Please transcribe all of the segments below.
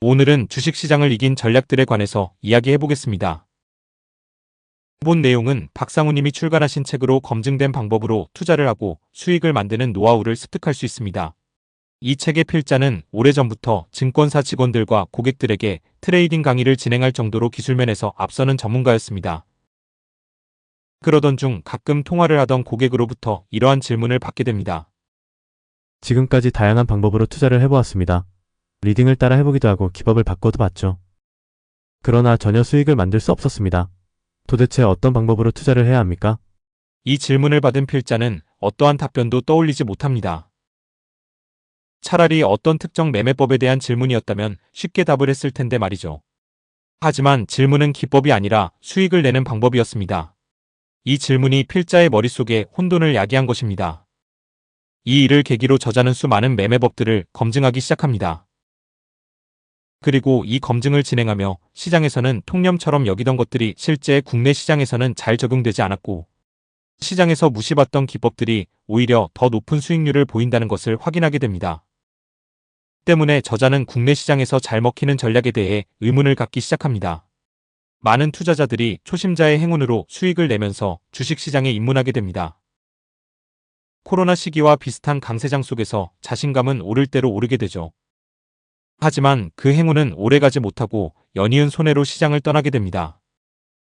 오늘은 주식시장을 이긴 전략들에 관해서 이야기해 보겠습니다. 본 내용은 박상우님이 출간하신 책으로 검증된 방법으로 투자를 하고 수익을 만드는 노하우를 습득할 수 있습니다. 이 책의 필자는 오래전부터 증권사 직원들과 고객들에게 트레이딩 강의를 진행할 정도로 기술면에서 앞서는 전문가였습니다. 그러던 중 가끔 통화를 하던 고객으로부터 이러한 질문을 받게 됩니다. 지금까지 다양한 방법으로 투자를 해보았습니다. 리딩을 따라 해보기도 하고 기법을 바꿔도 봤죠. 그러나 전혀 수익을 만들 수 없었습니다. 도대체 어떤 방법으로 투자를 해야 합니까? 이 질문을 받은 필자는 어떠한 답변도 떠올리지 못합니다. 차라리 어떤 특정 매매법에 대한 질문이었다면 쉽게 답을 했을 텐데 말이죠. 하지만 질문은 기법이 아니라 수익을 내는 방법이었습니다. 이 질문이 필자의 머릿속에 혼돈을 야기한 것입니다. 이 일을 계기로 저자는 수많은 매매법들을 검증하기 시작합니다. 그리고 이 검증을 진행하며 시장에서는 통념처럼 여기던 것들이 실제 국내 시장에서는 잘 적용되지 않았고 시장에서 무시받던 기법들이 오히려 더 높은 수익률을 보인다는 것을 확인하게 됩니다. 때문에 저자는 국내 시장에서 잘 먹히는 전략에 대해 의문을 갖기 시작합니다. 많은 투자자들이 초심자의 행운으로 수익을 내면서 주식시장에 입문하게 됩니다. 코로나 시기와 비슷한 강세장 속에서 자신감은 오를 대로 오르게 되죠. 하지만 그 행운은 오래가지 못하고 연이은 손해로 시장을 떠나게 됩니다.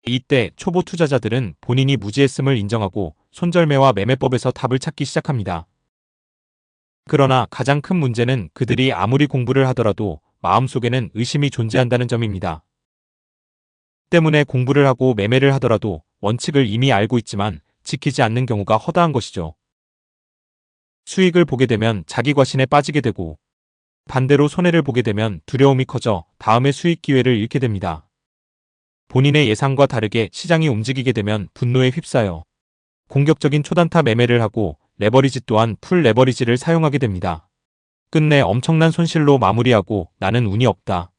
이때 초보 투자자들은 본인이 무지했음을 인정하고 손절매와 매매법에서 답을 찾기 시작합니다. 그러나 가장 큰 문제는 그들이 아무리 공부를 하더라도 마음속에는 의심이 존재한다는 점입니다. 때문에 공부를 하고 매매를 하더라도 원칙을 이미 알고 있지만 지키지 않는 경우가 허다한 것이죠. 수익을 보게 되면 자기 과신에 빠지게 되고 반대로 손해를 보게 되면 두려움이 커져 다음의 수익 기회를 잃게 됩니다. 본인의 예상과 다르게 시장이 움직이게 되면 분노에 휩싸여 공격적인 초단타 매매를 하고 레버리지 또한 풀 레버리지를 사용하게 됩니다. 끝내 엄청난 손실로 마무리하고 나는 운이 없다.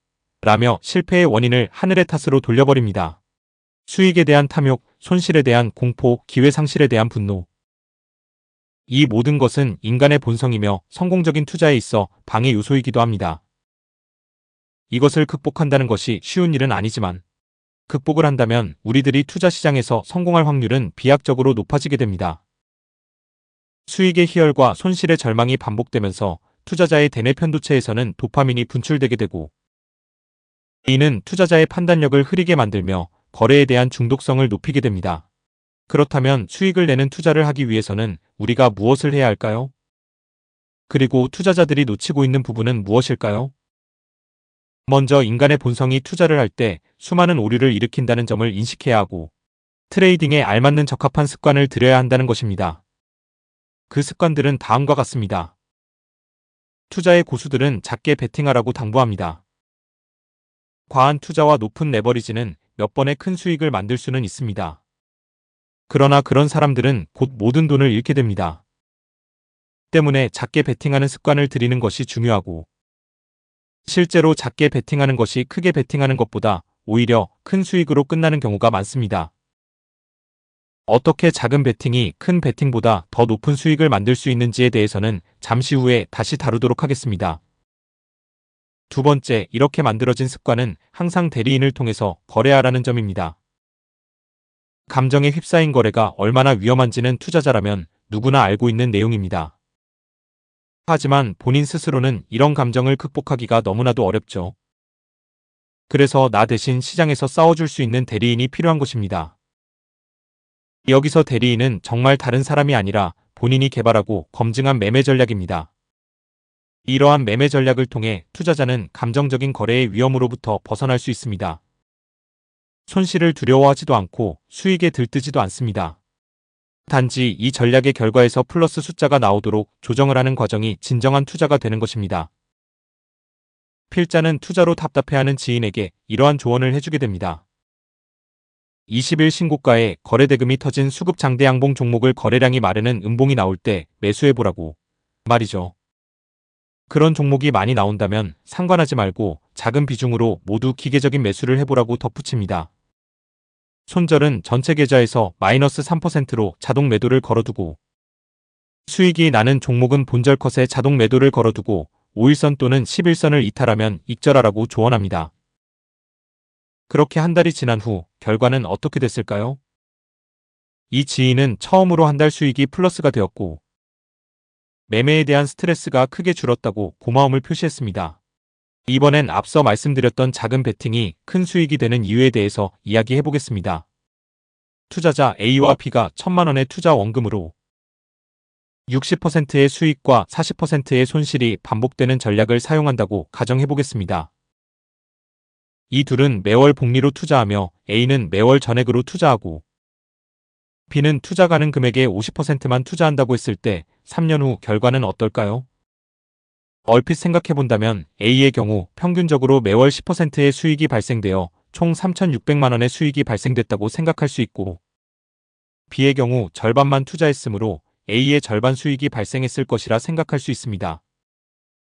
라며 실패의 원인을 하늘의 탓으로 돌려버립니다. 수익에 대한 탐욕, 손실에 대한 공포, 기회 상실에 대한 분노. 이 모든 것은 인간의 본성이며 성공적인 투자에 있어 방해 요소이기도 합니다. 이것을 극복한다는 것이 쉬운 일은 아니지만 극복을 한다면 우리들이 투자 시장에서 성공할 확률은 비약적으로 높아지게 됩니다. 수익의 희열과 손실의 절망이 반복되면서 투자자의 대뇌 편도체에서는 도파민이 분출되게 되고 이는 투자자의 판단력을 흐리게 만들며 거래에 대한 중독성을 높이게 됩니다. 그렇다면 수익을 내는 투자를 하기 위해서는 우리가 무엇을 해야 할까요? 그리고 투자자들이 놓치고 있는 부분은 무엇일까요? 먼저 인간의 본성이 투자를 할 때 수많은 오류를 일으킨다는 점을 인식해야 하고 트레이딩에 알맞는 적합한 습관을 들여야 한다는 것입니다. 그 습관들은 다음과 같습니다. 투자의 고수들은 작게 베팅하라고 당부합니다. 과한 투자와 높은 레버리지는 몇 번의 큰 수익을 만들 수는 있습니다. 그러나 그런 사람들은 곧 모든 돈을 잃게 됩니다. 때문에 작게 베팅하는 습관을 들이는 것이 중요하고 실제로 작게 베팅하는 것이 크게 베팅하는 것보다 오히려 큰 수익으로 끝나는 경우가 많습니다. 어떻게 작은 베팅이 큰 베팅보다 더 높은 수익을 만들 수 있는지에 대해서는 잠시 후에 다시 다루도록 하겠습니다. 두 번째, 이렇게 만들어진 습관은 항상 대리인을 통해서 거래하라는 점입니다. 감정에 휩싸인 거래가 얼마나 위험한지는 투자자라면 누구나 알고 있는 내용입니다. 하지만 본인 스스로는 이런 감정을 극복하기가 너무나도 어렵죠. 그래서 나 대신 시장에서 싸워줄 수 있는 대리인이 필요한 것입니다. 여기서 대리인은 정말 다른 사람이 아니라 본인이 개발하고 검증한 매매 전략입니다. 이러한 매매 전략을 통해 투자자는 감정적인 거래의 위험으로부터 벗어날 수 있습니다. 손실을 두려워하지도 않고 수익에 들뜨지도 않습니다. 단지 이 전략의 결과에서 플러스 숫자가 나오도록 조정을 하는 과정이 진정한 투자가 되는 것입니다. 필자는 투자로 답답해하는 지인에게 이러한 조언을 해주게 됩니다. 20일 신고가에 거래대금이 터진 수급 장대 양봉 종목을 거래량이 마르는 음봉이 나올 때 매수해보라고 말이죠. 그런 종목이 많이 나온다면 상관하지 말고 작은 비중으로 모두 기계적인 매수를 해보라고 덧붙입니다. 손절은 전체 계좌에서 마이너스 3%로 자동 매도를 걸어두고 수익이 나는 종목은 본절 컷에 자동 매도를 걸어두고 5일선 또는 11선을 이탈하면 익절하라고 조언합니다. 그렇게 한 달이 지난 후 결과는 어떻게 됐을까요? 이 지인은 처음으로 한 달 수익이 플러스가 되었고 매매에 대한 스트레스가 크게 줄었다고 고마움을 표시했습니다. 이번엔 앞서 말씀드렸던 작은 베팅이 큰 수익이 되는 이유에 대해서 이야기해 보겠습니다. 투자자 A와 B가 천만 원의 투자 원금으로 60%의 수익과 40%의 손실이 반복되는 전략을 사용한다고 가정해 보겠습니다. 이 둘은 매월 복리로 투자하며 A는 매월 전액으로 투자하고 B는 투자 가능 금액의 50%만 투자한다고 했을 때 3년 후 결과는 어떨까요? 얼핏 생각해 본다면 A의 경우 평균적으로 매월 10%의 수익이 발생되어 총 3,600만 원의 수익이 발생됐다고 생각할 수 있고 B의 경우 절반만 투자했으므로 A의 절반 수익이 발생했을 것이라 생각할 수 있습니다.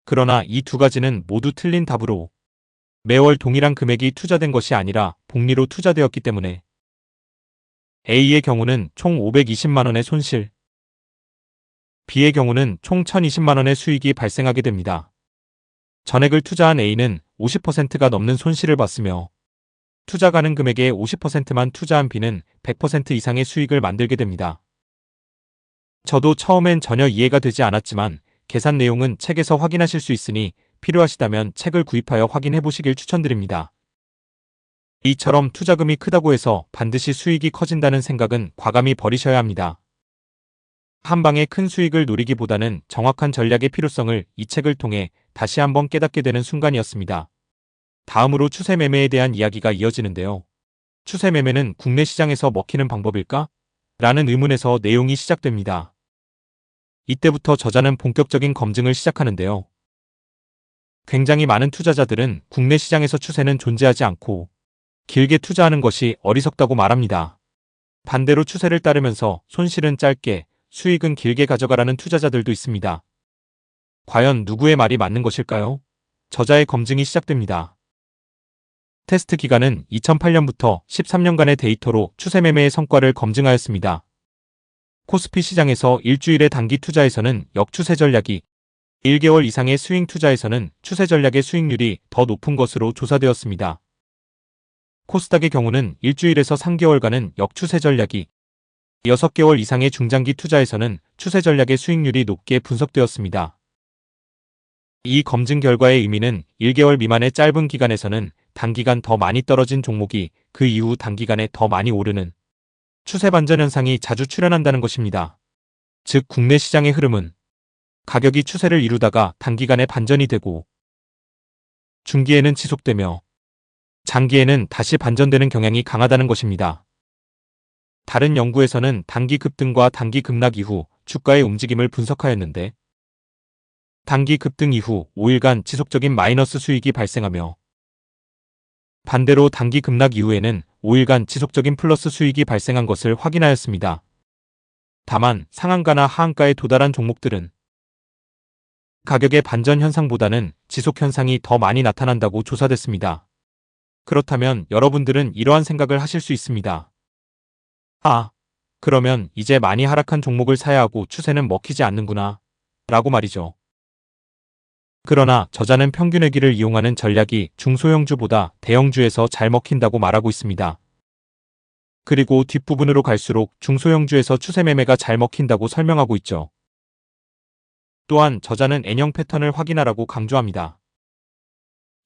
그러나 이 두 가지는 모두 틀린 답으로 매월 동일한 금액이 투자된 것이 아니라 복리로 투자되었기 때문에 A의 경우는 총 520만 원의 손실, B의 경우는 총 1020만 원의 수익이 발생하게 됩니다. 전액을 투자한 A는 50%가 넘는 손실을 봤으며 투자 가능 금액의 50%만 투자한 B는 100% 이상의 수익을 만들게 됩니다. 저도 처음엔 전혀 이해가 되지 않았지만 계산 내용은 책에서 확인하실 수 있으니 필요하시다면 책을 구입하여 확인해 보시길 추천드립니다. 이처럼 투자금이 크다고 해서 반드시 수익이 커진다는 생각은 과감히 버리셔야 합니다. 한 방에 큰 수익을 노리기보다는 정확한 전략의 필요성을 이 책을 통해 다시 한번 깨닫게 되는 순간이었습니다. 다음으로 추세 매매에 대한 이야기가 이어지는데요. 추세 매매는 국내 시장에서 먹히는 방법일까? 라는 의문에서 내용이 시작됩니다. 이때부터 저자는 본격적인 검증을 시작하는데요. 굉장히 많은 투자자들은 국내 시장에서 추세는 존재하지 않고 길게 투자하는 것이 어리석다고 말합니다. 반대로 추세를 따르면서 손실은 짧게, 수익은 길게 가져가라는 투자자들도 있습니다. 과연 누구의 말이 맞는 것일까요? 저자의 검증이 시작됩니다. 테스트 기간은 2008년부터 13년간의 데이터로 추세 매매의 성과를 검증하였습니다. 코스피 시장에서 일주일의 단기 투자에서는 역추세 전략이 1개월 이상의 스윙 투자에서는 추세 전략의 수익률이 더 높은 것으로 조사되었습니다. 코스닥의 경우는 일주일에서 3개월간은 역추세 전략이 6개월 이상의 중장기 투자에서는 추세 전략의 수익률이 높게 분석되었습니다. 이 검증 결과의 의미는 1개월 미만의 짧은 기간에서는 단기간 더 많이 떨어진 종목이 그 이후 단기간에 더 많이 오르는 추세 반전 현상이 자주 출현한다는 것입니다. 즉 국내 시장의 흐름은 가격이 추세를 이루다가 단기간에 반전이 되고 중기에는 지속되며 장기에는 다시 반전되는 경향이 강하다는 것입니다. 다른 연구에서는 단기 급등과 단기 급락 이후 주가의 움직임을 분석하였는데 단기 급등 이후 5일간 지속적인 마이너스 수익이 발생하며 반대로 단기 급락 이후에는 5일간 지속적인 플러스 수익이 발생한 것을 확인하였습니다. 다만 상한가나 하한가에 도달한 종목들은 가격의 반전 현상보다는 지속 현상이 더 많이 나타난다고 조사됐습니다. 그렇다면 여러분들은 이러한 생각을 하실 수 있습니다. 아, 그러면 이제 많이 하락한 종목을 사야 하고 추세는 먹히지 않는구나. 라고 말이죠. 그러나 저자는 평균 회기를 이용하는 전략이 중소형주보다 대형주에서 잘 먹힌다고 말하고 있습니다. 그리고 뒷부분으로 갈수록 중소형주에서 추세 매매가 잘 먹힌다고 설명하고 있죠. 또한 저자는 N형 패턴을 확인하라고 강조합니다.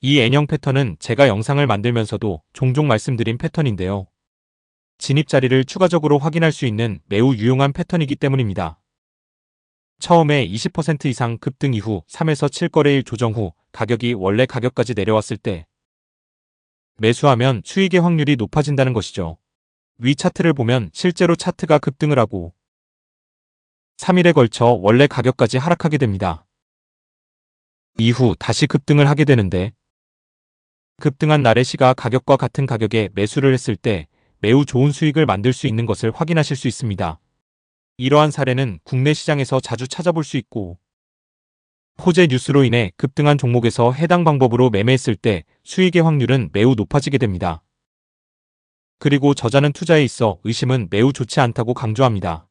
이 N형 패턴은 제가 영상을 만들면서도 종종 말씀드린 패턴인데요. 진입 자리를 추가적으로 확인할 수 있는 매우 유용한 패턴이기 때문입니다. 처음에 20% 이상 급등 이후 3에서 7거래일 조정 후 가격이 원래 가격까지 내려왔을 때 매수하면 수익의 확률이 높아진다는 것이죠. 위 차트를 보면 실제로 차트가 급등을 하고 3일에 걸쳐 원래 가격까지 하락하게 됩니다. 이후 다시 급등을 하게 되는데 급등한 날의 시가 가격과 같은 가격에 매수를 했을 때 매우 좋은 수익을 만들 수 있는 것을 확인하실 수 있습니다. 이러한 사례는 국내 시장에서 자주 찾아볼 수 있고 호재 뉴스로 인해 급등한 종목에서 해당 방법으로 매매했을 때 수익의 확률은 매우 높아지게 됩니다. 그리고 저자는 투자에 있어 의심은 매우 좋지 않다고 강조합니다.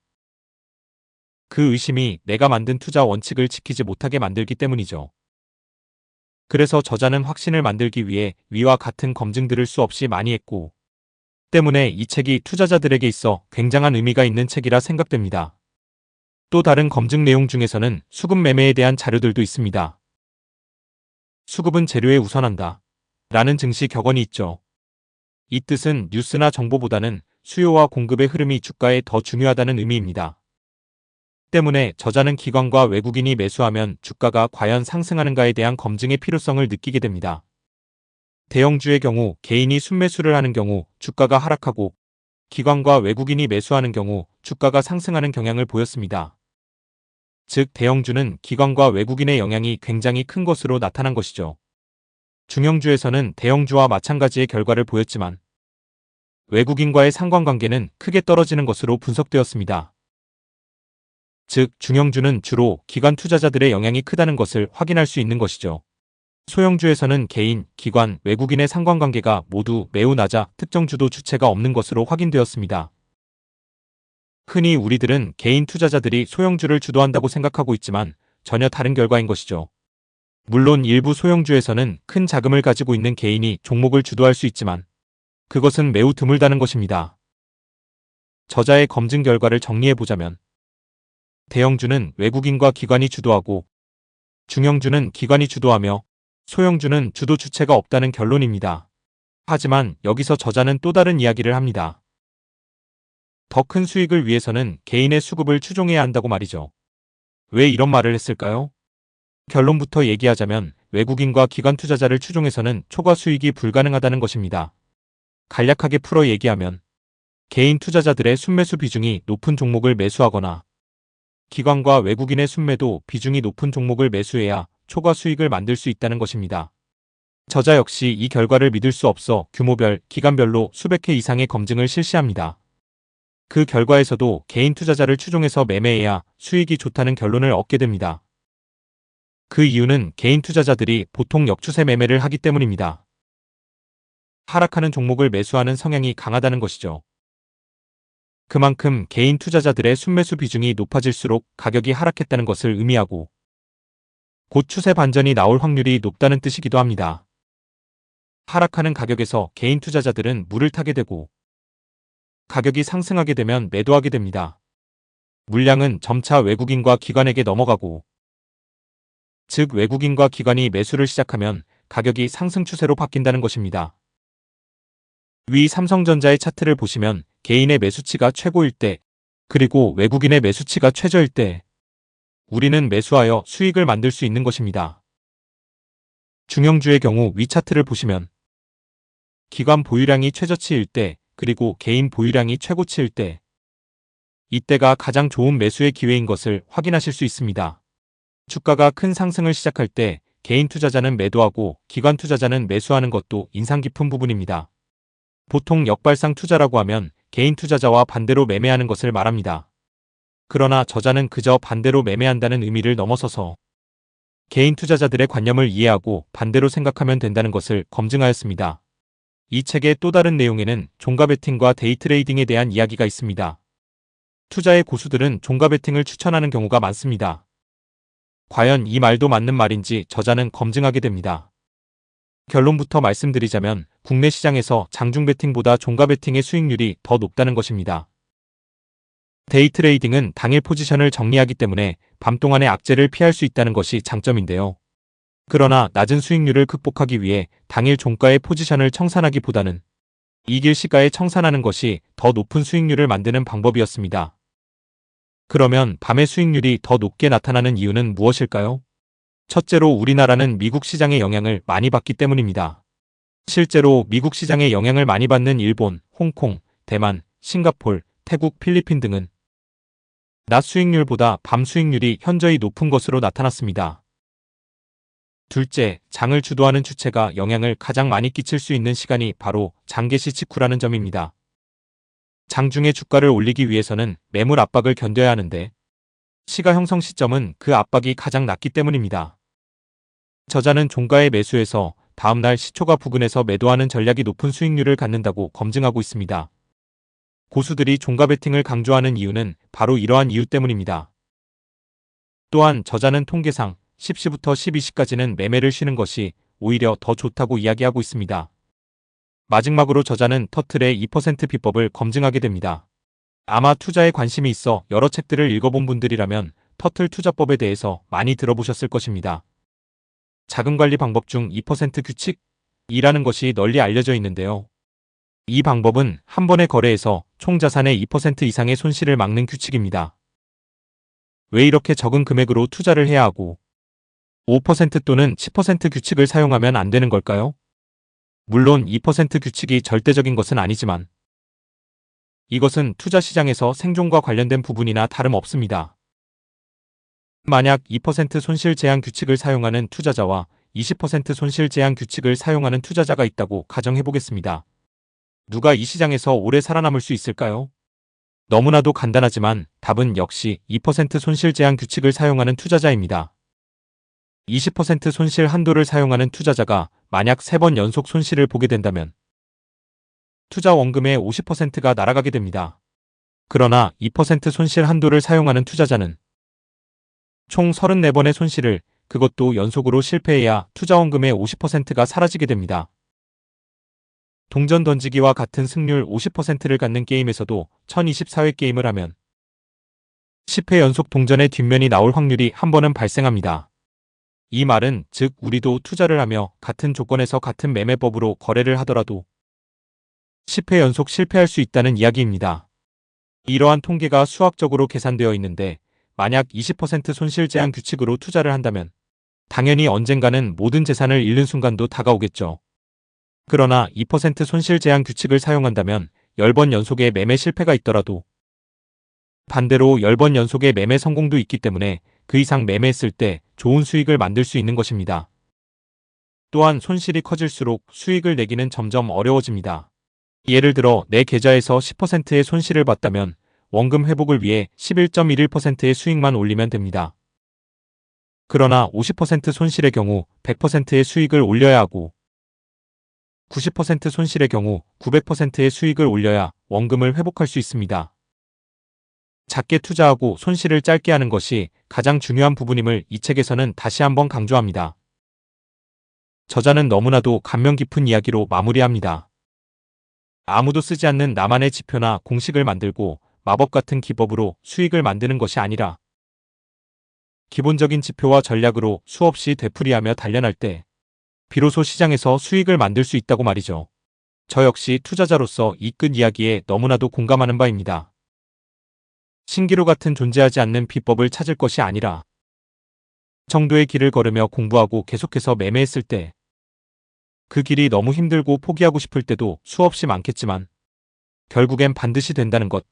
그 의심이 내가 만든 투자 원칙을 지키지 못하게 만들기 때문이죠. 그래서 저자는 확신을 만들기 위해 위와 같은 검증들을 수 없이 많이 했고, 때문에 이 책이 투자자들에게 있어 굉장한 의미가 있는 책이라 생각됩니다. 또 다른 검증 내용 중에서는 수급 매매에 대한 자료들도 있습니다. 수급은 재료에 우선한다. 라는 증시 격언이 있죠. 이 뜻은 뉴스나 정보보다는 수요와 공급의 흐름이 주가에 더 중요하다는 의미입니다. 때문에 저자는 기관과 외국인이 매수하면 주가가 과연 상승하는가에 대한 검증의 필요성을 느끼게 됩니다. 대형주의 경우 개인이 순매수를 하는 경우 주가가 하락하고 기관과 외국인이 매수하는 경우 주가가 상승하는 경향을 보였습니다. 즉 대형주는 기관과 외국인의 영향이 굉장히 큰 것으로 나타난 것이죠. 중형주에서는 대형주와 마찬가지의 결과를 보였지만 외국인과의 상관관계는 크게 떨어지는 것으로 분석되었습니다. 즉 중형주는 주로 기관 투자자들의 영향이 크다는 것을 확인할 수 있는 것이죠. 소형주에서는 개인, 기관, 외국인의 상관관계가 모두 매우 낮아 특정 주도 주체가 없는 것으로 확인되었습니다. 흔히 우리들은 개인 투자자들이 소형주를 주도한다고 생각하고 있지만 전혀 다른 결과인 것이죠. 물론 일부 소형주에서는 큰 자금을 가지고 있는 개인이 종목을 주도할 수 있지만 그것은 매우 드물다는 것입니다. 저자의 검증 결과를 정리해 보자면 대형주는 외국인과 기관이 주도하고 중형주는 기관이 주도하며 소형주는 주도 주체가 없다는 결론입니다. 하지만 여기서 저자는 또 다른 이야기를 합니다. 더 큰 수익을 위해서는 개인의 수급을 추종해야 한다고 말이죠. 왜 이런 말을 했을까요? 결론부터 얘기하자면 외국인과 기관 투자자를 추종해서는 초과 수익이 불가능하다는 것입니다. 간략하게 풀어 얘기하면 개인 투자자들의 순매수 비중이 높은 종목을 매수하거나 기관과 외국인의 순매도 비중이 높은 종목을 매수해야 초과 수익을 만들 수 있다는 것입니다. 저자 역시 이 결과를 믿을 수 없어 규모별, 기간별로 수백 회 이상의 검증을 실시합니다. 그 결과에서도 개인 투자자를 추종해서 매매해야 수익이 좋다는 결론을 얻게 됩니다. 그 이유는 개인 투자자들이 보통 역추세 매매를 하기 때문입니다. 하락하는 종목을 매수하는 성향이 강하다는 것이죠. 그만큼 개인 투자자들의 순매수 비중이 높아질수록 가격이 하락했다는 것을 의미하고 곧 추세 반전이 나올 확률이 높다는 뜻이기도 합니다. 하락하는 가격에서 개인 투자자들은 물을 타게 되고 가격이 상승하게 되면 매도하게 됩니다. 물량은 점차 외국인과 기관에게 넘어가고 즉 외국인과 기관이 매수를 시작하면 가격이 상승 추세로 바뀐다는 것입니다. 위 삼성전자의 차트를 보시면 개인의 매수치가 최고일 때, 그리고 외국인의 매수치가 최저일 때, 우리는 매수하여 수익을 만들 수 있는 것입니다. 중형주의 경우 위 차트를 보시면 기관 보유량이 최저치일 때, 그리고 개인 보유량이 최고치일 때, 이때가 가장 좋은 매수의 기회인 것을 확인하실 수 있습니다. 주가가 큰 상승을 시작할 때 개인 투자자는 매도하고 기관 투자자는 매수하는 것도 인상 깊은 부분입니다. 보통 역발상 투자라고 하면 개인 투자자와 반대로 매매하는 것을 말합니다. 그러나 저자는 그저 반대로 매매한다는 의미를 넘어서서 개인 투자자들의 관념을 이해하고 반대로 생각하면 된다는 것을 검증하였습니다. 이 책의 또 다른 내용에는 종가 베팅과 데이 트레이딩에 대한 이야기가 있습니다. 투자의 고수들은 종가 베팅을 추천하는 경우가 많습니다. 과연 이 말도 맞는 말인지 저자는 검증하게 됩니다. 결론부터 말씀드리자면 국내 시장에서 장중 베팅보다 종가 베팅의 수익률이 더 높다는 것입니다. 데이 트레이딩은 당일 포지션을 정리하기 때문에 밤 동안의 악재를 피할 수 있다는 것이 장점인데요. 그러나 낮은 수익률을 극복하기 위해 당일 종가의 포지션을 청산하기보다는 이길 시가에 청산하는 것이 더 높은 수익률을 만드는 방법이었습니다. 그러면 밤의 수익률이 더 높게 나타나는 이유는 무엇일까요? 첫째로 우리나라는 미국 시장의 영향을 많이 받기 때문입니다. 실제로 미국 시장의 영향을 많이 받는 일본, 홍콩, 대만, 싱가폴, 태국, 필리핀 등은 낮 수익률보다 밤 수익률이 현저히 높은 것으로 나타났습니다. 둘째, 장을 주도하는 주체가 영향을 가장 많이 끼칠 수 있는 시간이 바로 장개시 직후라는 점입니다. 장중에 주가를 올리기 위해서는 매물 압박을 견뎌야 하는데 시가 형성 시점은 그 압박이 가장 낮기 때문입니다. 저자는 종가의 매수에서 다음날 시초가 부근에서 매도하는 전략이 높은 수익률을 갖는다고 검증하고 있습니다. 고수들이 종가 베팅을 강조하는 이유는 바로 이러한 이유 때문입니다. 또한 저자는 통계상 10시부터 12시까지는 매매를 쉬는 것이 오히려 더 좋다고 이야기하고 있습니다. 마지막으로 저자는 터틀의 2% 비법을 검증하게 됩니다. 아마 투자에 관심이 있어 여러 책들을 읽어본 분들이라면 터틀 투자법에 대해서 많이 들어보셨을 것입니다. 자금 관리 방법 중 2% 규칙 이라는 것이 널리 알려져 있는데요. 이 방법은 한 번의 거래에서 총 자산의 2% 이상의 손실을 막는 규칙입니다. 왜 이렇게 적은 금액으로 투자를 해야 하고 5% 또는 10% 규칙을 사용하면 안 되는 걸까요? 물론 2% 규칙이 절대적인 것은 아니지만 이것은 투자 시장에서 생존과 관련된 부분이나 다름없습니다. 만약 2% 손실 제한 규칙을 사용하는 투자자와 20% 손실 제한 규칙을 사용하는 투자자가 있다고 가정해 보겠습니다. 누가 이 시장에서 오래 살아남을 수 있을까요? 너무나도 간단하지만 답은 역시 2% 손실 제한 규칙을 사용하는 투자자입니다. 20% 손실 한도를 사용하는 투자자가 만약 3번 연속 손실을 보게 된다면 투자 원금의 50%가 날아가게 됩니다. 그러나 2% 손실 한도를 사용하는 투자자는 총 34번의 손실을 그것도 연속으로 실패해야 투자 원금의 50%가 사라지게 됩니다. 동전 던지기와 같은 승률 50%를 갖는 게임에서도 1024회 게임을 하면 10회 연속 동전의 뒷면이 나올 확률이 한 번은 발생합니다. 이 말은 즉 우리도 투자를 하며 같은 조건에서 같은 매매법으로 거래를 하더라도 10회 연속 실패할 수 있다는 이야기입니다. 이러한 통계가 수학적으로 계산되어 있는데 만약 20% 손실 제한 규칙으로 투자를 한다면 당연히 언젠가는 모든 재산을 잃는 순간도 다가오겠죠. 그러나 2% 손실 제한 규칙을 사용한다면 10번 연속의 매매 실패가 있더라도 반대로 10번 연속의 매매 성공도 있기 때문에 그 이상 매매했을 때 좋은 수익을 만들 수 있는 것입니다. 또한 손실이 커질수록 수익을 내기는 점점 어려워집니다. 예를 들어 내 계좌에서 10%의 손실을 봤다면 원금 회복을 위해 11.11%의 수익만 올리면 됩니다. 그러나 50% 손실의 경우 100%의 수익을 올려야 하고 90% 손실의 경우 900%의 수익을 올려야 원금을 회복할 수 있습니다. 작게 투자하고 손실을 짧게 하는 것이 가장 중요한 부분임을 이 책에서는 다시 한번 강조합니다. 저자는 너무나도 감명 깊은 이야기로 마무리합니다. 아무도 쓰지 않는 나만의 지표나 공식을 만들고 마법 같은 기법으로 수익을 만드는 것이 아니라 기본적인 지표와 전략으로 수없이 되풀이하며 단련할 때 비로소 시장에서 수익을 만들 수 있다고 말이죠. 저 역시 투자자로서 이 끝 이야기에 너무나도 공감하는 바입니다. 신기루 같은 존재하지 않는 비법을 찾을 것이 아니라 정도의 길을 걸으며 공부하고 계속해서 매매했을 때 그 길이 너무 힘들고 포기하고 싶을 때도 수없이 많겠지만 결국엔 반드시 된다는 것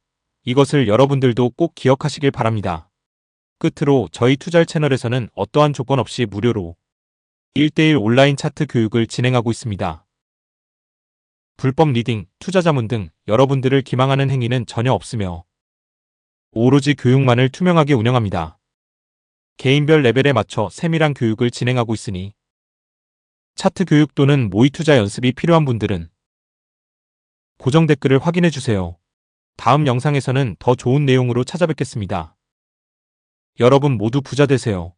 이것을 여러분들도 꼭 기억하시길 바랍니다. 끝으로 저희 투잘 채널에서는 어떠한 조건 없이 무료로 1대1 온라인 차트 교육을 진행하고 있습니다. 불법 리딩, 투자자문 등 여러분들을 기망하는 행위는 전혀 없으며 오로지 교육만을 투명하게 운영합니다. 개인별 레벨에 맞춰 세밀한 교육을 진행하고 있으니 차트 교육 또는 모의 투자 연습이 필요한 분들은 고정 댓글을 확인해 주세요. 다음 영상에서는 더 좋은 내용으로 찾아뵙겠습니다. 여러분 모두 부자 되세요.